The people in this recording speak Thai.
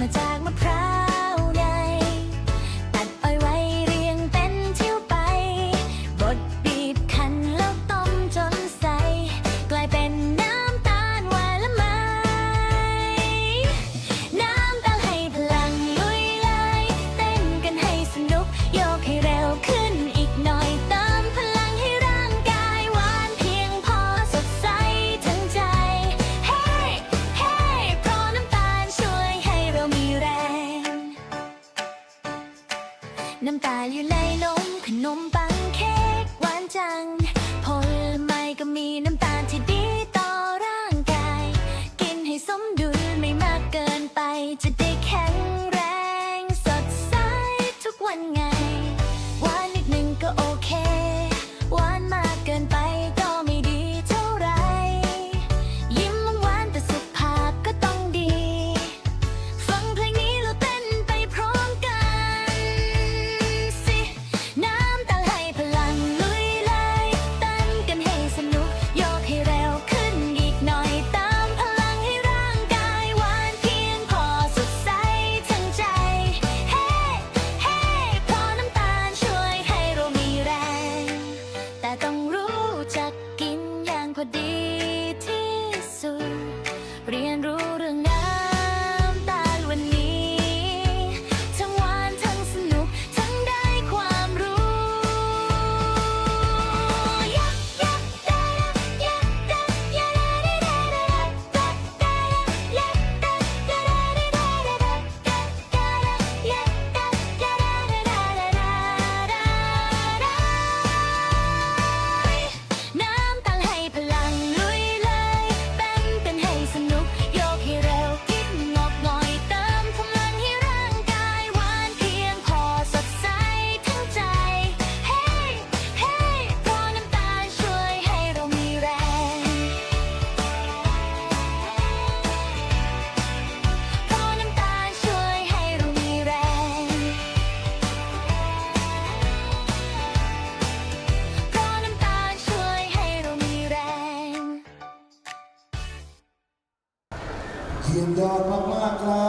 มาจากมะพร้าวใหญ่ตัดอ้อยไวเรียงเป็นทิ้วไป บดบีบคั้นแล้วต้มจนใส กลายเป็นน้ำตาลหวาละไม น้ำตาลให้พลังลุยเลเต้นกันให้สนุก น้ำตาลอยู่ในนมขนมปังเค้กหวานจัง ผลไม้ก็มีน้ำตาลที่ดีต่อร่างกาย กินให้สมดุลไม่มากเกินไปจะได้แข็งแรง สดใสทุกวันไง เยี่ยมยอดมากๆครั